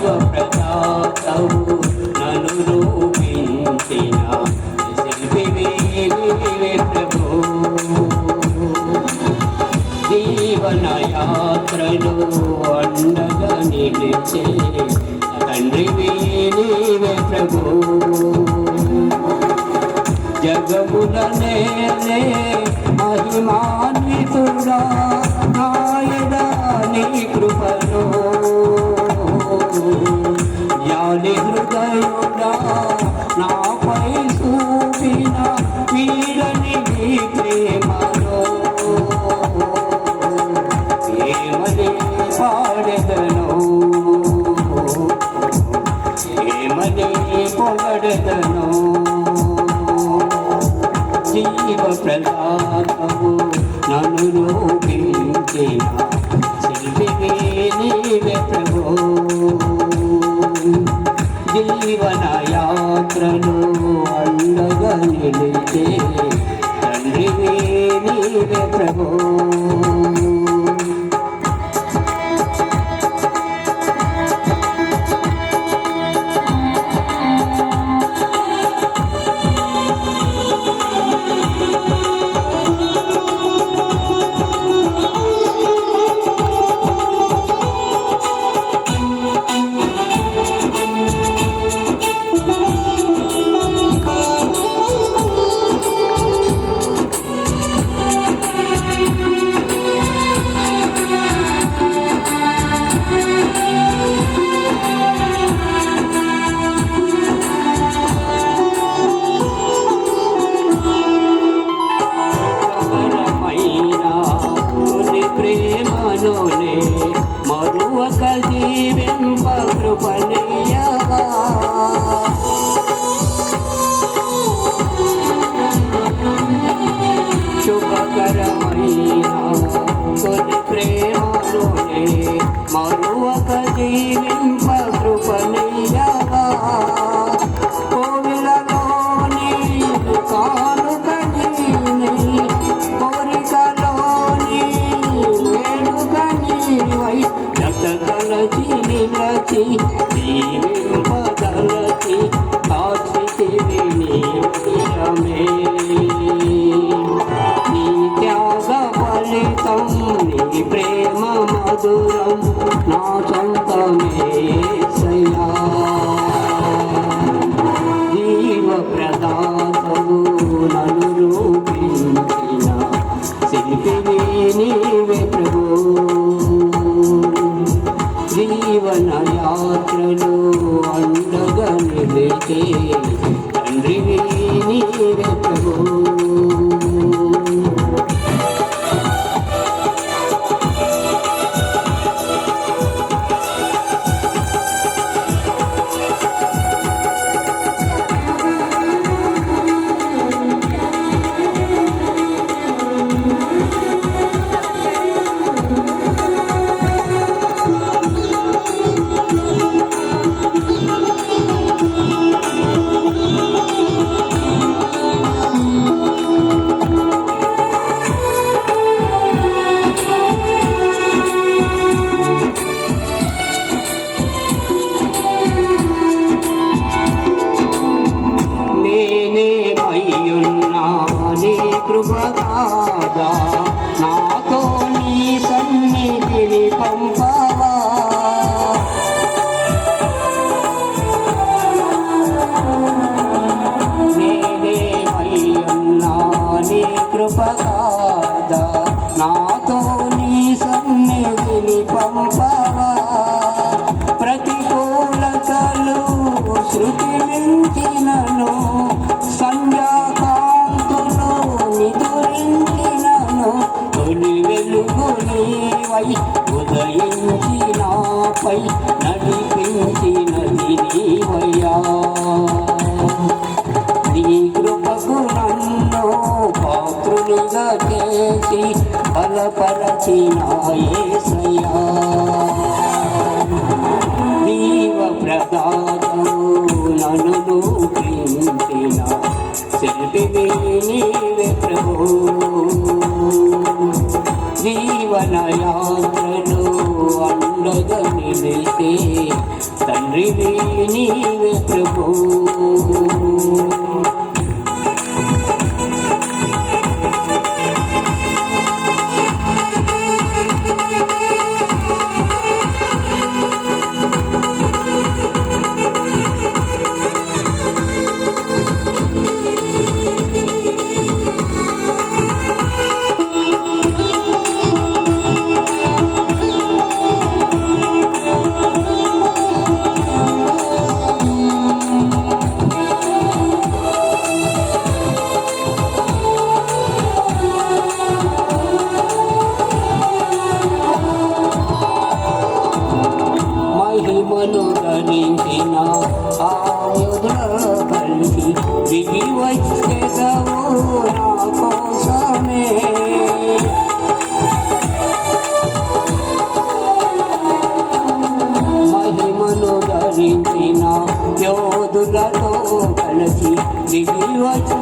జీవ ప్రదాతవు నన్ను రూపించిన ప్రభు జీవన యాత్రలు అండగా నిలిచే నీవే ప్రభు మహిమాన్వితుడా నాయడా నీ కృపలో జ్ఞాని హృదయుడా నాపై చూపిన వీరని నీ ప్రేమలో ఏమని పాడెదను. ఏమని పొగడెదను జీవ ప్రదాతవు జీవన యాత్రను అండగా నిలిచే తండ్రి నీవే ప్రభు మరువక జీవింప నీవే కృపదాదా నాతో నీ సన్నిధిని పంపవా యోగి బలపరచినాయసయా దీవ ప్రదాదు నన్ను జీవన యాత్రను అండగా తండ్రి నీవే ప్రభు. పలికి దిగి వచ్చేదవు నా కోసమే మహిమను ధరించిన యోధులతో కలిసి దిగి వచ్చి